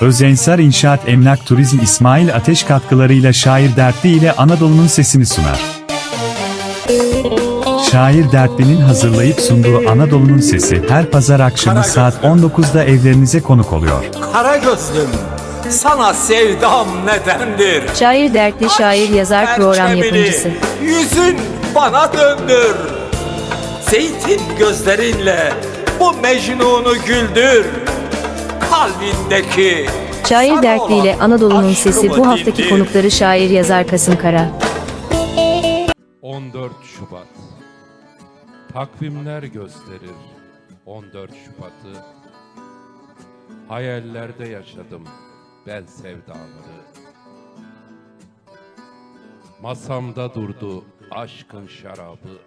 Özensar İnşaat Emlak Turizm İsmail Ateş katkılarıyla Şair Dertli ile Anadolu'nun sesini sunar. Şair Dertli'nin hazırlayıp sunduğu Anadolu'nun sesi her pazar akşamı saat 19'da evlerinize konuk oluyor. Kara gözlüm, sana sevdam nedendir? Şair dertli şair yazar program Perçemini yapımcısı. Yüzün bana döndür. Zeytin gözlerinle bu Mecnun'u güldür. Kalbindeki Şair dertli ile Anadolu'nun sesi bu haftaki dindir. konukları şair yazar Kasım Kara. 14 Şubat Takvimler gösterir 14 Şubat'ı Hayallerde yaşadım ben sevdaları Masamda durdu aşkın şarabı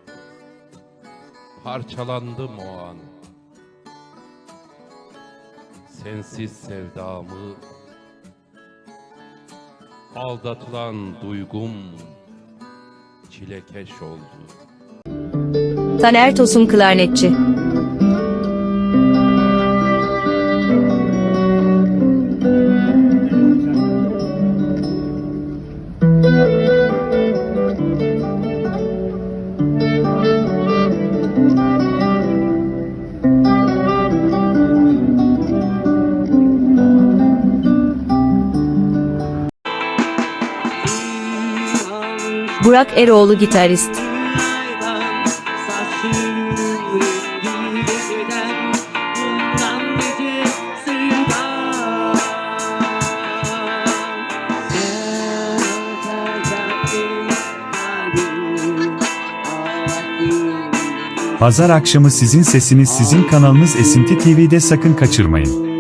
Parçalandım o an Sensiz sevdamı Aldatılan duygum çilekeş oldu. Taner Tosun klarnetçi. Burak Eroğlu gitarist. Pazar akşamı sizin sesiniz sizin kanalınız Esinti TV'de sakın kaçırmayın.